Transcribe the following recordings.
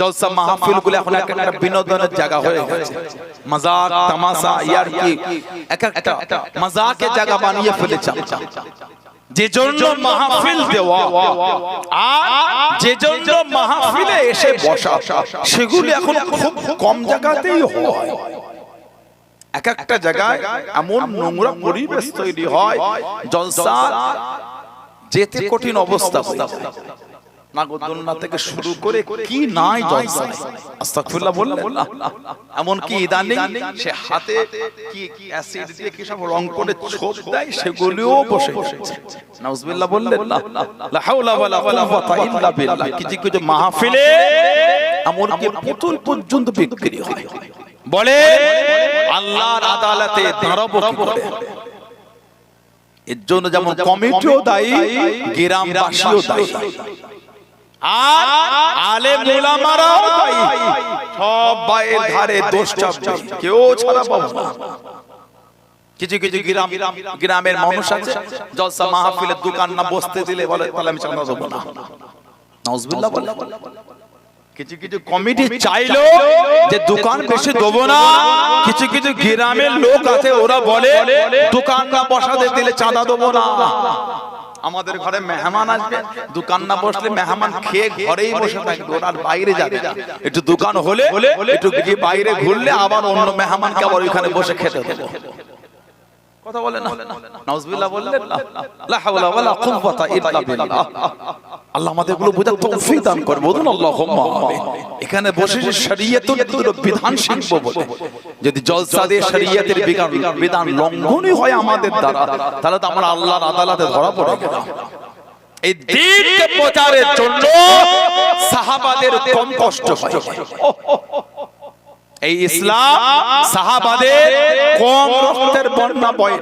জলসা মাহফিলগুলো এখন এক একটা বিনোদনের জায়গা হয়ে গেছে। মজাক তামাশা ইয়ার কি এক একটা মজাকের জায়গা বানিয়ে ফেলেছে। যে জন্য মাহফিল দেওয়া আর যে জন্য মাহফিলে এসে বসা সেগুলি এখন খুব কম জায়গাতেই হয়। এক একটা জায়গায় এমন নোংরা পরিবেশ তৈরি হয়। জলসা যেতে কঠিন অবস্থা। থেকে শুরু করে কি নাই জলসা আস্তাগফিরুল্লাহ বললেন। এমন কি ইদানিং সে হাতে কি অ্যাসিড দিয়ে কি সব রং করে ছোপ দেয় সেগুলিও বসে নাউজুবিল্লাহ বললেন লা হাওলা ওয়ালা কুওয়াতা ইল্লা বিল্লাহ। কিছু কিছু মাহফিলে এমন কি পুতুল পর্যন্ত বিক্রি হয়। বলে আল্লাহর আদালতে দাঁড়াবো কি করে? এর জন্য যেমন কমিটিও দায়ী গ্রামবাসীও দায়ী। আর আলেম উলামারাও দায়ী সব বাইয়ের ধারে দোষ চাপবে। কেউ ছাড়া পাবো না। কিছু কিছু গ্রাম গ্রামের মানুষ আছে। জলসা মাহফিলের দোকান না বসতে দিলে বলে তাহলে আমি চাঁদা দেবো না। নাউজুবিল্লাহ বলে। কিছু কিছু কমিটি চাইলো যে দোকান বেশি দেবো না। কিছু কিছু গ্রামের লোক আছে ওরা বলে দোকান না বসাতে দিলে চাঁদা দেবো না। আমাদের ঘরে মেহমান আসবে দোকান না বসলে মেহমান খেয়ে ঘরেই বসে থাকবে ওনার বাইরে যাবে। না। একটু দোকান হলে একটু বাইরে ঘুরলে আবার অন্য মেহমানকে আবার ওইখানে বসে খেতে দেবো। কথা বলে না। নাউজুবিল্লাহ বললেন লা হাওলা ওয়ালা কুওয়াতা ইল্লা বিল্লাহ। আল্লাহ বোঝার তৌফিক দান করবে বলুন আল্লাহুম্মা আমিন। এখানে বসে যে শরীয়তের বিধান শিখব বলে যদি জলসা দিয়ে শরীয়তের বিধান বিধান লঙ্ঘনই হয় আমাদের দ্বারা তাহলে তো আমরা আল্লাহর আদালতে ধরা পড়ে গেলাম। এই দিনকে প্রচারের জন্য সাহাবাদের কম কষ্ট হয়। এই ইসলাম সাহাবাদের কম রক্তের বন্যা বয়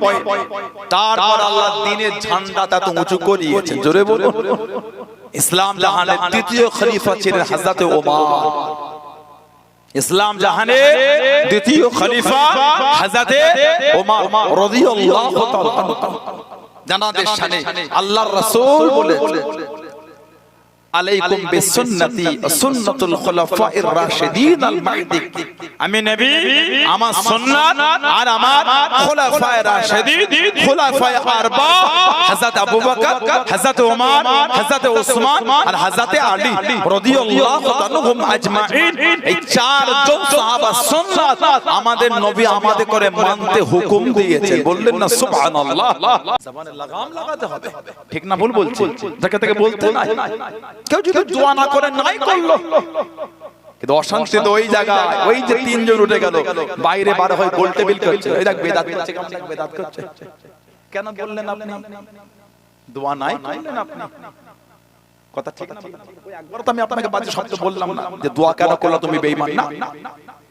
তারপর আল্লাহ দিনের ঝান্ডা তত উঁচু করিয়েছেন জোরে বলুন। ইসলাম জাহানের দ্বিতীয় খলিফা ছিলেন হযরত ওমর। ইসলাম জাহানের দ্বিতীয় খলিফা ওমর। রাদিয়াল্লাহু তাআলা। জানাদের শানে আল্লাহর রাসূল বলেছেন আলাইকুম বিসুন্নতি সুন্নাতুল খুলাফায়ে রাশিদিন আল মাহদি। আমি নবী আমার সুন্নাত আর আমার খুলাফায়ে রাশিদিন খুলাফায়ে আরবা হযরত আবু বকর হযরত ওমর হযরত ওসমান আর হযরত আলী রাদিয়াল্লাহু তাআলাহুম আজমাইন এই চারজন সাহাবা সুন্নাত আমাদের নবী আমাদের করে মানতে হুকুম দিয়েছেন। বললেন না সুবহানাল্লাহ। জবানে লাগাম লাগাতে হবে। ঠিক না ভুল বলছি। থেকে থেকে বলতে নাই। কেউ যদি দোয়া না করে নাই করল। কিন্তু অশান্তি তো ওই জায়গায়। ওই যে তিনজন উঠে গেল। বাইরে বার হয়ে গোল টেবিল করছে। ওই দেখ বেদাত করছে কেমন বেদাত করছে। কেন বললেন আপনি? দোয়া নাই করলেন আপনি? কথা ঠিক না? ওই একবার তো আমি আপনাকে বাজে শব্দ বললাম না যে দোয়া কেন করল তুমি বেঈমান না।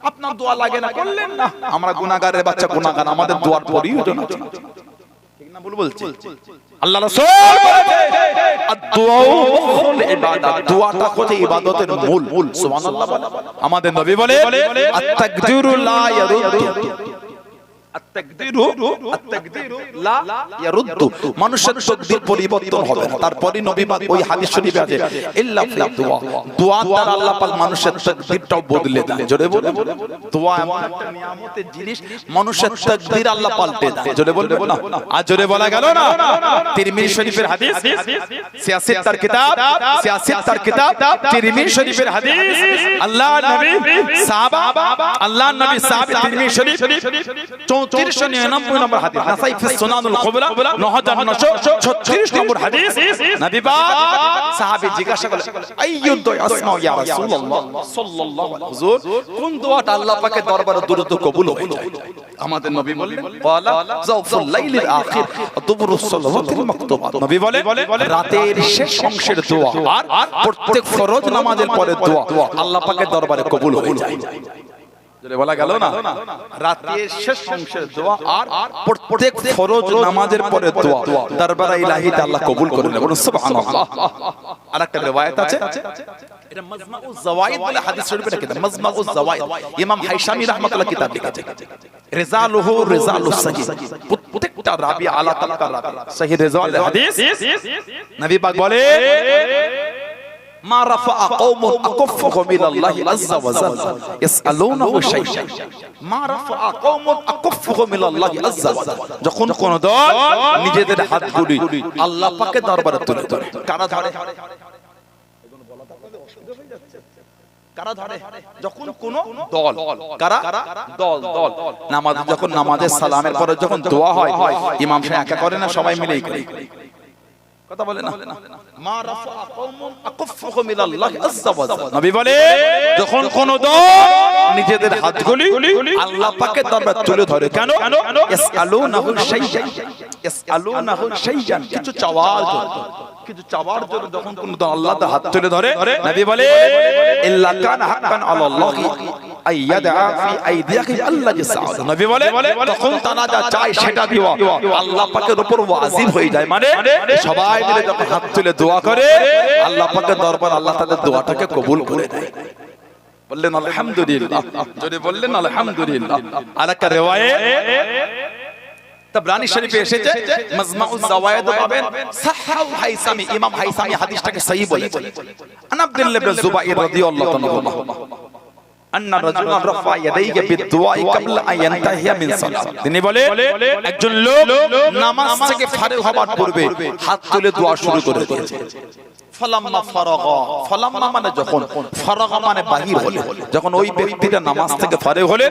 আপনার দোয়া লাগে না করলেন না। আমরা গুনাহগারের বাচ্চা গুনাহগার আমাদের দোয়ার প্রয়োজন আছে ঠিক না ভুল বলছি। আল্লাহ রাসূল বলেছে আদ-দুআউ মুখুল ইবাদত দোয়াটা হচ্ছে ইবাদতের মূল। মূল সুবহানাল্লাহ আমাদের নবী বলে আত-তাকদিরু লা ইয়ারুদ্দু। মানুষের তকদির পরিবর্তন হবে তারপরে নবী ওই হাদিস শরীফে আছে ইল্লা ফি দুআ দোয়া। দ্বারা আল্লাহ পাক মানুষের তকদিরটাও বদলে দেয় জোরে বলে দোয়া এমন একটা নিয়ামতের জিনিস। মানুষের তকদির আল্লাহ পাল্টে দেয়। জোরে বলবে না আর জোরে বলা গেল না। তিরমিজি শরীফের হাদিস সিয়াসত তার কিতাব সিয়াসত তার কিতাব তিরমিজি শরীফের হাদিস। আল্লাহ নবী সাহাবা আল্লাহ নবী সাহাবী তিরমিজি শরীফ। 3499 নম্বর হাদিস। নাসাই ফি সুনানুল কুবরা 9936 নম্বর হাদিস। নবী পাক সাহাবী জিজ্ঞাসা করলেন আইয়ুদ দুআ আসমাউ ইয়া রাসূলুল্লাহ? সাল্লাল্লাহু আলাইহি হুজুর কোন দোয়াটা আল্লাহ পাকের দরবারে দ্রুত কবুল হয়ে যায়? আমাদের নবী বললেন ক্বালা জাওফুল লাইলিল আখির দুবুরুস সালাওয়াতিল মাকতুবাত নবী বলে রাতের শেষ অংশের দোয়া আর প্রত্যেক ফরজ নামাজের পরে দোয়া আল্লাহ পাকের দরবারে কবুল হয়ে যায়। বলা গেল না? রাতের শেষ অংশের দোয়া আর প্রত্যেক ফরজ নামাজের পরে দোয়া। দরবারে ইলাহিতে আল্লাহ কবুল করে নেন বলুন সুবহানাল্লাহ। আরেকটা riwayat আছে? এটা মাজমাউজ জাওয়াইদ বলে হাদিস শরীফে লিখে মাজমাউজ জাওয়াইদ ইমাম হাইশামি রাহমাতুল্লাহ কিতাব লিখেছে। রিজালুহু রিজালুস সহিহ প্রত্যেকটা রাবি আলা তালাকা রাবি। সহিহ রিজাল হাদিস। নবী পাক বলে মা রাফা কওমুন আকাফফুহুম ইলাল্লাহি ওয়া জাল্লা ইয়াসআলুনাহু শাইআন। মা রাফা কওমুন আকাফফুহুম ইলাল্লাহি ওয়া জাল্লা যখন কোন দল নিজেদের হাতগুলি আল্লাহ পাকের দরবারে তুলে ধরে। কারা ধরে? কারা ধরে? যখন কোন দল। কারা? দল দল। নামাজ যখন নামাজের সালামের পরে যখন দোয়া হয় ইমাম সাহেব একা করে না? সবাই মিলেই করে। কথা বলে না। মা রাফা কওমুন আকাফফুহুম ইলাল্লাহি আযযা ওয়া নবী বলে যখন কোন দল নিজেদের হাতগুলি আল্লাহ পাকের দরবারে তুলে ধরে। কেন? ইয়াসআলুনাহু শাইয়ান ইয়াসআলুনাহু শাইয়ান কিছু চাওয়ার জন্য কিছু চাওয়ার জন্য যখন কোন আল্লাহ হাত তুলে ধরে নবী বলে ইল্লা কানা হাক্কান আলাল্লাহি নবী বলে তখন তারা যা চায় সেটা দিও আল্লাহ পাকের উপর ওয়াজিব হয়ে যায়। মানে সবাই মিলে যখন হাত তুলে দোয়া করে আল্লাহ পাকের দরবার আল্লাহ তাদের দোয়াটাকে কবুল করে দেয়। বললেন আলহামদুলিল্লাহ। যদি বললেন আলহামদুলিল্লাহ। আর একটা রেওয়ায়ে তাবরানি শরীফে এসেছে মাজমাউজ জাওয়ায়েদ পাবেন। সাহাউ হাইসামি ইমাম হাইসামি হাদিসটাকে সহিহ বলেছে আন আব্দুল্লাহ ইবনে জুবাইর রাদিয়াল্লাহু তাআলা আন্না রাজুলান রাফা ইয়াদাইহি বিদুআ ক্বাবলা আন ইয়ানতাহিয়া মিন সালাত। তিনি বলে একজন লোক নামাজ থেকে ফারিগ হবার পূর্বে হাত তুলে দোয়া শুরু করে দিয়েছে ফালাম্মা মানে যখন, ফারাগা মানে হলে। যখন ওই ব্যক্তিটা নামাজ থেকে ফারিগ হলে,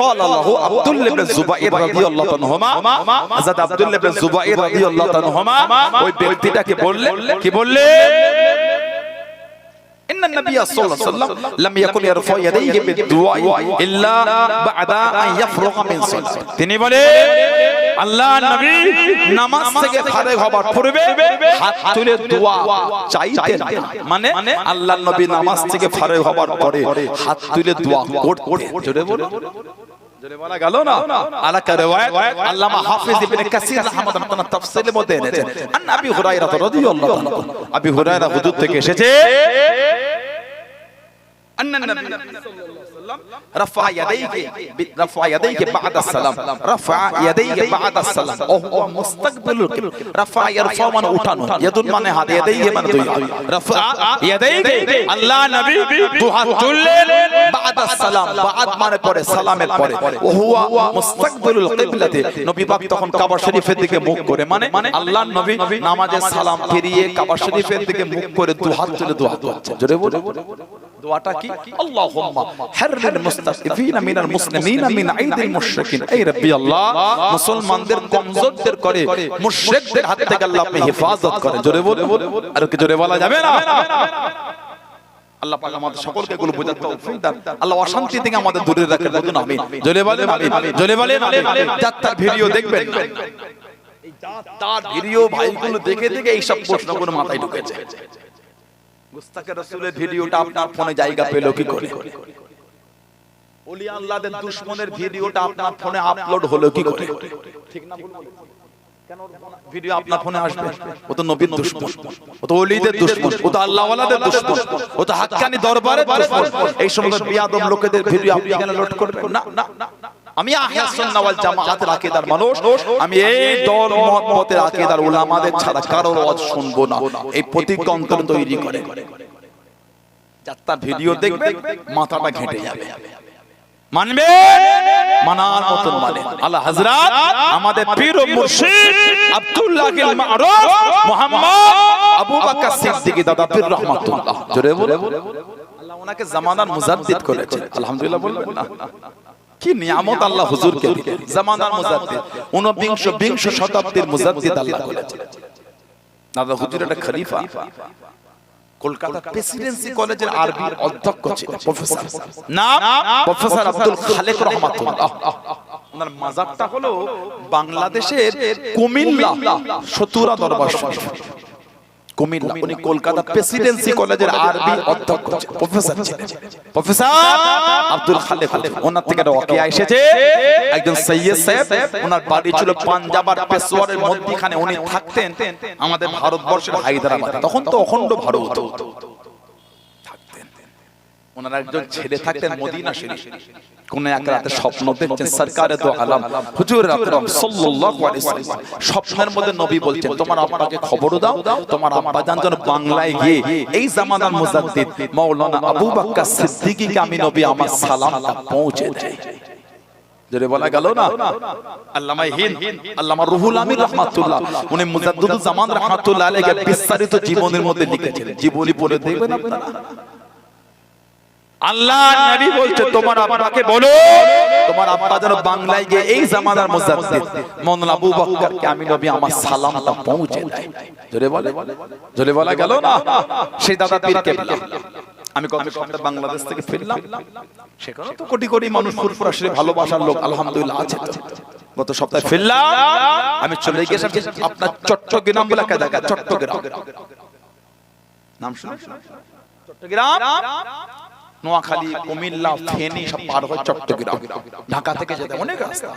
ক্বাল আল্লাহু আব্দুল্লাহ ইবনে জুবাইর রাদিয়াল্লাহু আনহুমা, হযরত আব্দুল্লাহ ইবনে জুবাইর রাদিয়াল্লাহু আনহুমা, ওই ব্যক্তিটাকে বললে, কি বললেন إن النبي صلى الله عليه وسلم لم يكن يرفع يديه بالدعاء إلا بعد أن يفرغ من صلاة তিনি বলে আল্লাহ নবী নামাজ থেকে ফারিগ হবার পূর্বে হাত তুলে দোয়া চাইতেন মানে আল্লাহ নবী নামাজ থেকে ফারিগ হবার পরে হাত তুলে দোয়া করতেন জোরে বলো জোরে বলা গেল না আলাকা রিওয়ায়াত আল্লামা হাফিজ ইবনে কাসির রাহমাতুল্লাহ তাআলা তাফসীরের মধ্যে এনেছেন আন আবি হুরায়রা রাদিয়াল্লাহু তাআলা আবি হুরায়রা হুজুর থেকে এসেছে أن النبي صلى الله রাফা ইয়াদাইহি মানে আল্লাহ নবী নবী পাক তখন কাবা শরীফের দিকে মুখ করে মানে আল্লাহর নবী নামাজে সালাম ফিরিয়ে কাবা শরীফের দিকে মুখ করে দুহাত তুলে দোয়া দোয়াটা কি? আল্লাহুম্মা। হার হাররিল মুস্তাফিফিনা মিনাল মুসলিমিনা মিন আইদিল মুশরিকিন এই রব্বি আল্লাহ মুসলমানদের কমজোরদের করে মুশরিকদের হাত থেকে আল্লাহ আপনি হেফাজত করেন। জোরে বলে আর কি জোরে বলা যাবে না। আল্লাহ পাক আমাদের সকলকে এগুলো বোঝার তৌফিক দান। আল্লাহ অশান্তি থেকে আমাদের দূরে রাখেন বলুন। আমিন জোরে জোরে বলেন। আমিন। যাত্রার ভিডিও দেখবেন। ভিডিও ভাইগুলো দেখে দেখে এই সব প্রশ্নগুলো মাথায় ঢুকেছে। মুস্তাকে রাসূলের ভিডিওটা আপনার ফোনে জায়গা পেল কি করে? ওলি আল্লাহদের দুশমনের ভিডিওটা আপনার ফোনে আপলোড হলো কি করে? ঠিক না ভুল কেন ভিডিও আপনার ফোনে আসবে? ও তো নবীর দুশমন। ও তো ওলিদের দুশমন। ও তো আল্লাহওয়ালাদের দুশমন। ও তো হাক্কানি দরবারের দুশমন। এই সমস্ত বিয়াদব লোকেদের ভিডিও আপনি কেন লোড করবেন। না না আমি আহলে সুন্নাহ ওয়াল জামাআতের আকীদার মানুষ। আমি এই দল মহব্বতের আকীদার উলামাদের ছাড়া কারোর ওয়াজ শুনব না। এই প্রতিজ্ঞা অন্তর তৈরি করে। যাত্রা ভিডিও দেখবে মাথাটা ঘেঁটে যাবে মানবে? মানার মতন মানে আল্লাহ হযরত আমাদের পীর ও মুর্শিদ আব্দুল্লাহ আল মারুফ মুহাম্মদ আবু বকর সিদ্দিক দাদা পীর রহমাতুল্লাহ। জোরে বলে আল্লাহ ওনাকে জামানার মুজাদ্দিদ করেছেন। আলহামদুলিল্লাহ বলবেন না। কি নিয়ামত আল্লাহ হুজুরকে দিলেন। জামানার মুজাদ্দিদ। 19 বিংশ শতাব্দীর মুজাদ্দিদ আল্লাহ করেছেন। দাদা হুজুর একটা খলিফা। কলকাতা প্রেসিডেন্সি কলেজের আরবি অধ্যক্ষ ছিলেন। প্রফেসর নাম? প্রফেসর আব্দুল খালেক রহমাতুল্লাহ। ওনার মাজারটা হলো বাংলাদেশের কুমিল্লা সতুরা দরবার শরীফ। কুমিল্লা উনি কলকাতা প্রেসিডেন্সি কলেজের আরবি অধ্যক্ষ প্রফেসর ছিলেন প্রফেসর আব্দুল খালেক ওনার থেকে একটা ওয়াকিয়া এসেছে। একজন সৈয়দ সাহেব। ওনার বাড়ি ছিল পাঞ্জাব আর পেশোয়ারের মধ্যখানে। উনি থাকতেন। আমাদের ভারতবর্ষের হায়দ্রাবাদ। তখন তো অখণ্ড ভারত থাকতেন ওনার একজন ছেলে থাকতেন মদিনা শরীফ। কোন এক রাতে স্বপ্ন দেখছেন সরকারে তো আলম হুজুর আকরাম সাল্লাল্লাহু আলাইহি ওয়াসাল্লাম স্বপ্নের মধ্যে নবী বলছেন তোমার আব্বাকে খবর দাও তোমার আব্বা জান যেন বাংলায় গিয়ে এই জামানার মুজাদ্দিদ মাওলানা আবু বকর সিদ্দিকীকে আমি নবী আমার সালামটা পৌঁছে দেয়। জোরে বলা গেল না? আল্লামা হিন্দ আল্লামা রুহুল রহমাতুল্লাহ উনি মুজাদ্দিদুল জামান রহমাতুল্লাহ আলাইহি বিস্তারিত জীবনের মধ্যে লিখেছিলেন। জীবনী পড়ে দেখবেন আপনারা? আল্লাহ নবী বলছে, তোমার আব্বাকে বলো, তোমার আব্বা যেন বাংলায় গিয়ে এই জামানার মুজাদ্দিদ। মৌলানা আবু বকরকে আমি নবী আমার সালামটা পৌঁছে দেয়। জোরে বলে, জোরে বলা গেল না? সেই দাদা পীর কেবলা। আমি কত সপ্তাহে বাংলাদেশ থেকে ফিরলাম। সেখানে তো কোটি কোটি মানুষ ফুরফুরা শরীফ, ভালোবাসার লোক, আলহামদুলিল্লাহ আছে। গত সপ্তাহে ফিরলাম, আমি চলে গেছিলাম আপনার চট্টগ্রাম বলে একটা জায়গা চট্টগ্রাম। নাম শুনে চট্টগ্রাম? নোয়াখালী, কুমিল্লা, ফেনী সব পার হয়ে চট্টগ্রাম। ঢাকা থেকে যেতে অনেক রাস্তা।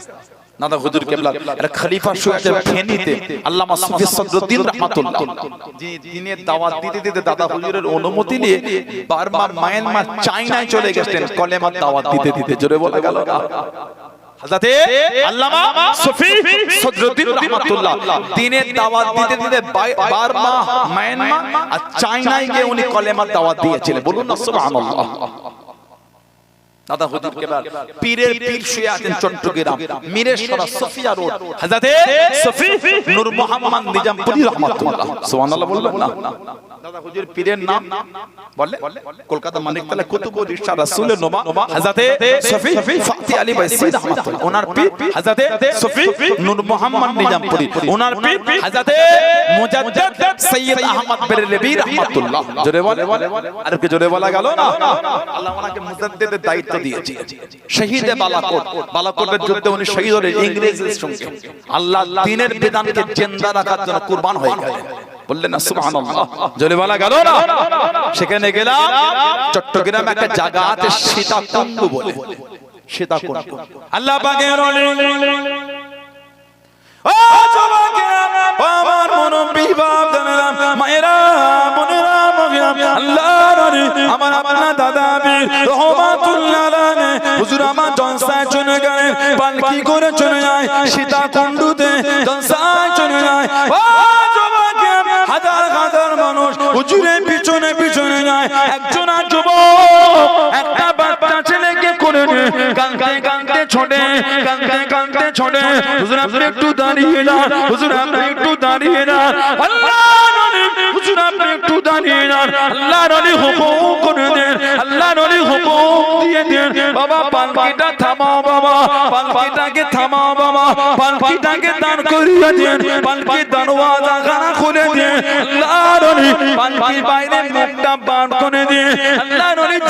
নাদা হুজুর কেবলা এটা খলিফা শুয়েছে ফেনীতে আল্লামা সুফি সদরুদ্দিন রাহমাতুল্লাহ। যিনি দিনের দাওয়াত দিতে দিতে দাদা হুজুরের অনুমতি নিয়ে বারবার মায়ানমার, চায়নায় চলে গেছেন, কলেমার দাওয়াত দিতে দিতে। জোরে বলে গেল হযরতে আল্লামা সুফি সদরুদ্দিন রহমাতুল্লাহ। দিনের দাওয়াত দিতে দিতে বার্মা মায়ানমার আর চায়নায় গিয়ে উনি কলেমার দাওয়াত দিয়েছিলেন। বলুন না সুবহানাল্লাহ। দাদা হুজুর কেবল পীরের পীর শুয়ে আছেন চট্টগ্রাম মিরের সরা সফিয়া রোড হযরতে সফি নূর মোহাম্মদ নিজামপুরি রাহমাতুল্লাহ সুবহানাল্লাহ বলবেন না দাদা হুজুর পীরের নাম বলে কলকাতা মানিকতলা কুতুবুর ইরশাদ রাসূলের নোমা হযরতে সফি ফাতি আলী বাইসি রাহমাতুল্লাহ ওনার পীর হযরতে সফি নূর মোহাম্মদ নিজামপুরি ওনার পীর হযরতে মুজাদ্দিদ সৈয়দ আহমদ বেরেলভি রাহমাতুল্লাহ জোরে বলে আর কি জোরে বলা গেল না আল্লাহ ওনাকে মুজাদ্দিদের দায়িত্ব দিয়েছে। শহীদে বালাকোট। বালাকোটের যুদ্ধে উনি শহীদ হলেন ইংরেজদের সঙ্গে। আল্লাহ দিনের বিধানকে জিন্দা রাখার জন্য কুরবান হয়ে। গেলেন বললেন না সুবহানাল্লাহ। জোরে বলা গেল না? সেখানে গেলাম চট্টগ্রামে একটা জায়গা আছে সীতাকুণ্ড বলে। সীতাকুণ্ড। আল্লাহ পাকের ও আমার মুরব্বি বাপদানেরা, মায়েরা, বোনেরা, আমার আপনার দাদা রহমাতুল্লাহ হুজুর আমার জলসায় চলে গেলেন, পালকি করে চলে যায়, সীতাকুণ্ডুতে জলসায় চলে যায়। হাজার হাজার মানুষ হুজুরের পিছনে পিছনে যায়। একজন যুবক একটা বাচ্চা ছেলেকে করে ছোটে ছোটে। হুজুর আপনি একটু দাঁড়িয়ে যান হুজুর আপনি একটু দাঁড়িয়ে যান আল্লাহ হুজুর আপনি একটু দাঁড়িয়ে যান। আল্লাহ হুকুম দিয়ে দেন বাবা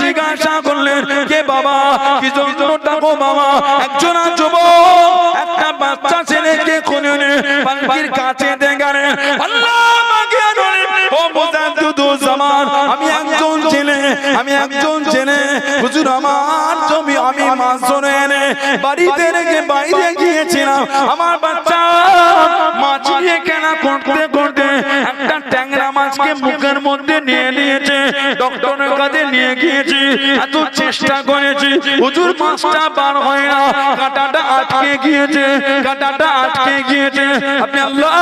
জিজ্ঞাসা করলেন, কে বাবা, কি জন্য ডাকো বাবা? একজন যুবক, একটা বাচ্চা ছেলেকে খুলে পালকির কাছে দেখালেন ও মুজাদ্দিদুল জামান, আমি একজন ছেলে, আমি একজন হুজুর, আমার জমি আমি মাছ ধরে এনে বাড়িতে রেখে বাইরে গিয়েছিলাম। আমার বাচ্চা মাছ নিয়ে কেনা করতে করতে একটা ট্যাংরা মাছকে মুখের মধ্যে নিয়ে নিয়েছে, ডক্টরের কাছে নিয়ে গিয়েছি, এত চেষ্টা করেছি। হুজুর, মাছটা বার হয় না, কাঁটাটা আটকে গিয়েছে, কাঁটাটা আটকে গিয়েছে। আপনি আল্লাহ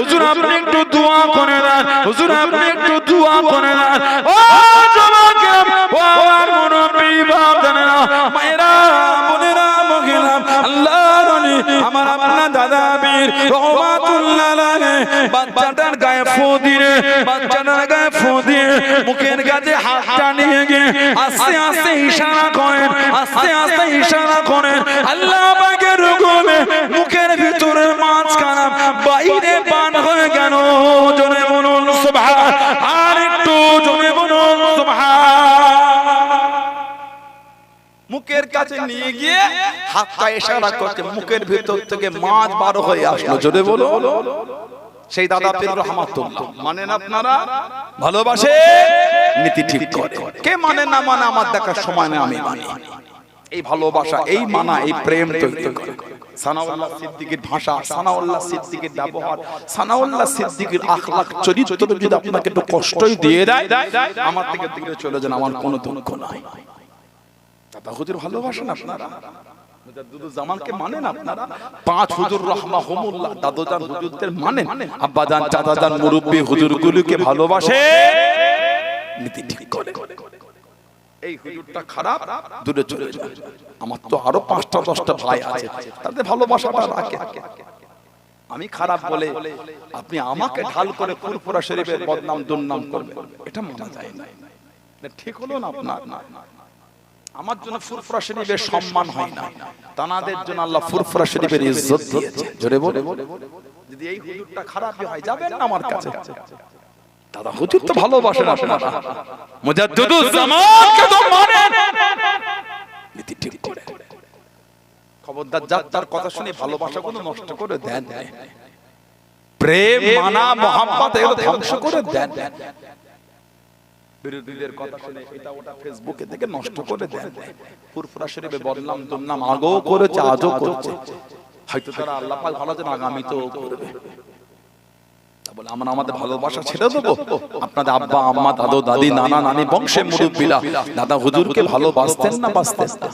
হুজুর, আপনি একটু দোয়া করে দেন। হুজুর, আপনি একটু দোয়া করে দেন। ও জমাকে ও আমার মুরব্বি বাপ জানেনা মায়েরা, বোনেরা, মহিলা আল্লাহ আমার আপনার দাদা বীর, রহমাতুল্লাহ আলাইহি, বাচ্চাটার গায়ে ফু দিয়ে, বাচ্চাটার গায়ে ফু দিয়ে, মুখের কাছে হাতটা নিয়ে গিয়ে আস্তে আস্তে ইশারা করেন, আস্তে আস্তে ইশারা করেন। আল্লাহ পাকের হুকুমে মুখের ভিতরে মাঝখানা বাইরে পান হয়ে গেল। জোরে বলুন সুবহান কাছে নিয়ে গিয়ে হাতটা ইশারা করছে মুখের ভিতর থেকে মাছ বার হয়ে আসলো। জোরে বলো। সেই দাদা পীর রহমাতুল্লাহ। মানেন আপনারা? ভালোবাসে? নীতি ঠিক করে। কে মানে না মানে আমার দেখার সময় না আমি মানি। এই ভালোবাসা এই মানা এই প্রেম তৈরি করে। সানাউল্লাহ সিদ্দিকীর ভাষা সানাউল্লাহ সিদ্দিকীর ব্যবহার সানাউল্লাহ সিদ্দিকীর আখলাক চরিত্র যদি আপনাকে একটু কষ্টই দিয়ে দেয়। আমার থেকে দূরে চলে যান আমার কোনো দুঃখ নাই। দাদা হুজুর ভালোবাসেন আপনারা? জামানকে মানেন আপনারা? পাঁচ হুজুর রহমাহুমুল্লাহ দাদুজান হুজুরদের মানেন। আব্বাজান চাচাজান মুরব্বি হুজুরগুলোকে ভালোবাসে? নীতি ঠিক করে। এই হুজুরটা খারাপ? দূরে চলে যায় আমার তো আরও পাঁচটা দশটা ভাই আছে। তাদের ভালোবাসাটা রাখে। আমি খারাপ বলে আপনি আমাকে ঢাল করে ফুরফুরা শরীফের বদনাম দুর্নাম করবেন। এটা মানা যায় না ঠিক হলো না আপনার? আমার জন্য ফুরফুরা শরীফের সম্মান হয় না। তানাদের জন্য আল্লাহ ফুরফুরা শরীফের ইজ্জত দিয়েছে জোরে বলে। যদি এই হুজুরটা খারাপই হয় যাবেন না আমার কাছে। দাদা হুজুর তো ভালোবাসেন আপনারা মুজাদ্দিদুজ জামানকে তো মানেন নীতি ঠিক করে। খবরদার যার তার কথা শুনে ভালোবাসা কোনো নষ্ট করে দেন। প্রেম মানা মোহাম্মত এগুলো ধ্বংস করে দেন। বিরোধীদের কথা শুনে এটা ওটা ফেসবুকে দেখে নষ্ট করে দেন ফুরফুরা শরীফে বদনাম দুর্নাম আগেও করেছে আজও করছে। হয়তো তারা আল্লাহ পাক ভালো আগামীতেও করবে। তা বলে আমরা আমাদের ভালোবাসা ছেড়ে দেবো? আপনাদের আব্বা আম্মা দাদু দাদি নানা নানি বংশের মুরব্বীরা দাদা হুজুরকে ভালোবাসতেন না বাসতেন? না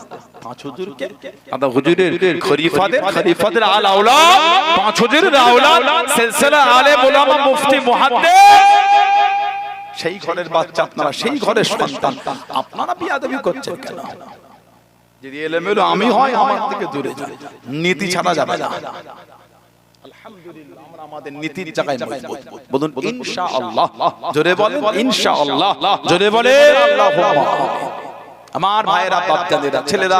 পাঁচ হুজুরকে? দাদা হুজুরের খলিফাদের খলিফাদের আল আওলা পাঁচ হুজুরের আওলা সিলসিলা আলে মুফতি মুহাদ্দিস। সেই ঘরের বাচ্চা আপনারা, সেই ঘরের সন্তান। আপনারা বিয়াদবি করছেন কেন? যদি এলেমেলো আমি হয়, আমার থেকে দূরে যাই নীতি ছাড়া যাবে না। জোরে ছেলেরা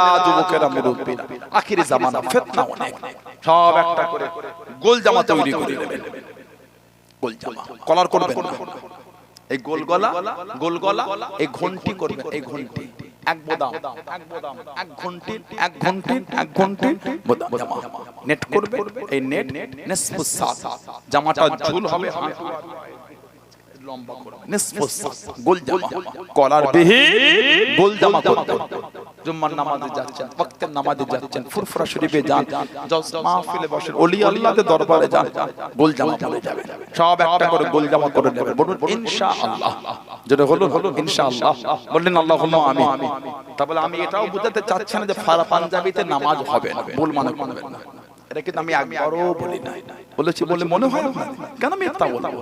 গোল জামা গোল জামা কলার করবেন এই গোলগলা গোলগলা এই ঘন্টি করবে এই ঘন্টি। এক বোদাম এক বোদাম এক ঘন্টি এক ঘন্টি এক ঘন্টি বোদাম জামা। নেট করবে এই নেট নিসফু সাত জামাটা ঝুল হবে লম্বা করে নিসফু সাত গোল জামা। কলার বিহি গোল জামা করবে জুম্মার নামাজে যাচ্ছেন ওয়াক্তের নামাজে যাচ্ছেন ফুরফুরা শরীফে যান জজ মাহফিলে বসেন ওলি আল্লাহদের দরবারে যান গোল জামা পরে যাবেন সব একটা করে গোল জামা করে নেবেন বলুন ইনশাআল্লাহ যেটা হলো হলো ইনশাআল্লাহ বললেন আল্লাহুম্মা আমিন তাহলে আমি এটাও বুঝাতে চাচ্ছি না যে ফারা পাঞ্জাবিতে নামাজ হবে না ভুল মানে করবেন না এটা কিন্তু আমি একবারও বলি নাই বলেছি বলে মনে হয়? কেন মিথ্যা বলব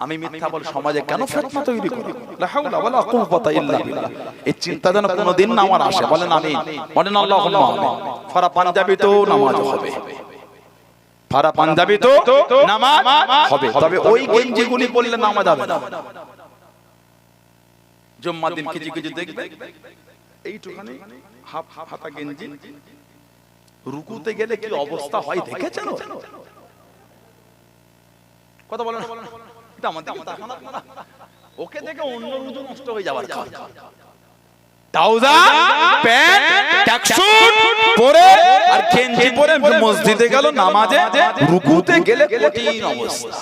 আমি মিথ্যা বল সমাজে কেন ফিতনা তৈরি করি লা হাওলা ওয়ালা কুওয়াতা ইল্লা বিল্লাহ। এই চিন্তা যেন কোনোদিন না আমার আসে। বলেন আমি বলেন আল্লাহুম্মা আমিন। ফারা পাঞ্জাবি তো নামাজ হবে। ফারা পাঞ্জাবি তো নামাজ হবে। তবে ওই গেঞ্জিগুলি পরলে নামাজ হবে। না। জুম্মার দিন কিছু কিছু দেখবে? এইটুখানি হাফ হাতা গেঞ্জি। রুকুতে গেলে কি অবস্থা হয় দেখেছেন? কথা বলেন। আমাদের ওকে দেখে অন্য রুজু নষ্ট হয়ে যাবার ট্রাউজার প্যান্ট ট্যাক্সুট পরে আর গেঞ্জি পরে মসজিদে গেল নামাজে রুকুতে গেলে কঠিন অবস্থা।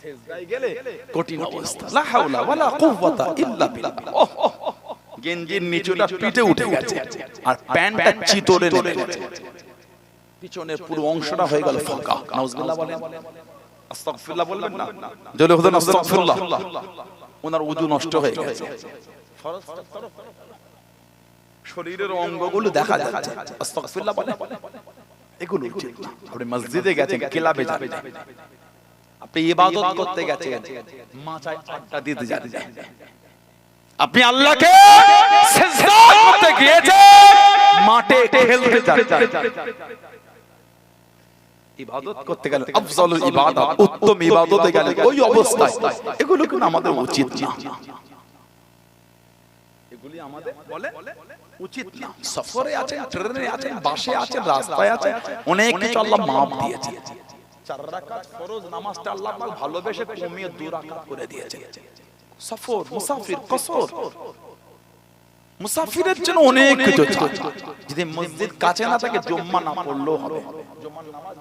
সেজদায় গেলে কঠিন অবস্থা। লা হাওলা ওয়ালা কুওয়াতা ইল্লা বিল্লাহ। ওহ, ওহ, ওহ। গেঞ্জির নিচুটা পিঠে উঠে গেছে। আর প্যান্টটা চিতরে নেমে গেছে। পিছনের পুরো অংশটা হয়ে গেল ফাঁকা নাউজুবিল্লাহ বলেন। আস্তাগফিরুল্লাহ বলবেন না? জলে আস্তাগফিরুল্লাহ। ওনার নষ্ট হয়ে গেছে। শরীরের অঙ্গগুলো দেখা যাচ্ছে। আস্তাগফিরুল্লাহ বলেন। এগুলো আপনি মসজিদে গেছেন ক্লাবে যাবেন। আপনি ইবাদত করতে গেছেন আড্ডা দিতে যাচ্ছেন আপনি আল্লাহকে সিজদা করতে গিয়েছেন মাঠে খেলতে যাচ্ছেন ইবাদত করতে গেলে আফজালুল ইবাদত উত্তম ইবাদতে গেলে ওই অবস্থায়। এগুলো কিন্তু আমাদের উচিত না। এগুলি আমাদের বলে উচিত না। সফরে আছেন ট্রেনে আছেন বাসে আছেন রাস্তায় আছেন অনেক কিছু আল্লাহ মাপ দিয়েছে চার রাকাত ফরজ নামাজটা আল্লাহ পাক ভালোবেসে কমিয়ে দু রাকাত করে দিয়েছে সফর মুসাফির কসর। মুসাফিরের জন্য অনেক কিছু যদি মসজিদ কাছে না থাকে জুম্মা না পড়লেও হবে। জুম্মার নামাজ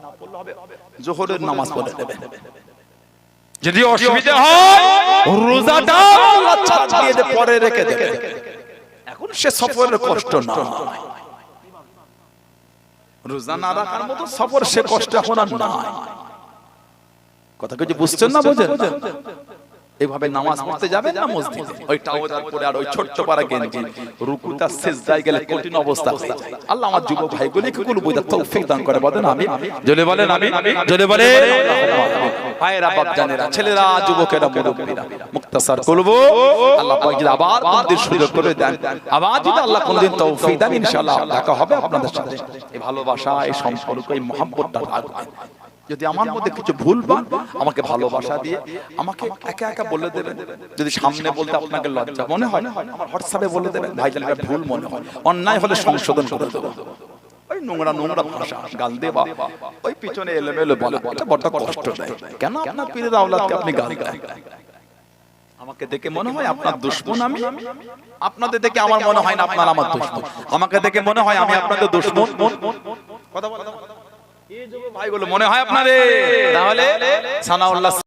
জোহরের নামাজ পড়ে নেবে। যদি অসুবিধা হয় রোজাটা পরে রেখে দেবে। এখন সে সফরের কষ্ট না। রোজা না রাখার মতো সফর সে কষ্ট এখন আর নয় কথা কিছু বুঝছেন না বোঝেন? এইভাবে নামাজ পড়তে যাবেন না মসজিদে? ওই টাওয়ার পরে আর ওই ছোট্ট পাড়া গেঞ্জি। রুকুটা সেজদায় গেলে কঠিন অবস্থা। হয়ে যায় আল্লাহ আমার যুবক ভাইগুলিকে কুল বুঝা তৌফিক দান করে। বলেন আমি। জলে বলেন আমি। জলে বলে ভাইরা বাপ জানেরা ছেলেরা যুবকেরা মুরব্বীরা। মুক্তাসার করব আল্লাহ পাক যদি আবার কোনদিন সুযোগ করে দেন। আবার যদি আল্লাহ কোনদিন তৌফিক দেন ইনশাআল্লাহ দেখা হবে আপনাদের সাথে। এই ভালোবাসা এই সম্পর্ক এই মহব্বতটা থাকবে যদি আমার মধ্যে কিছু ভুল পান আমাকে ভালোবাসা দিয়ে আমাকে একা একা বলে দেবেন। যদি সামনে বলতে আপনাকে লজ্জা মনে হয় আমার হোয়াটসঅ্যাপে বলে দেবেন ভাইজান এটা ভুল মনে হয়। অন্যায় হলে সংশোধন করে দেবো। ওই নোংরা নোংরা ভাষা গাল দেবা ওই পিছনে এলোমেলো বলা এটা বড় কষ্ট দেয়। কেন আপনার পীরের আওলাদকে আপনি গাল দেন? আমাকে দেখে মনে হয় আপনার দুশ্মন আমি। আপনাদের দেখে আমার মনে হয় না আপনার আমার দুশ্মন। আমাকে দেখে মনে হয় আমি আপনাদের দুশ্মন। কথা বলো। মনে হয় আপনাদের? তাহলে সানাউল্লাহ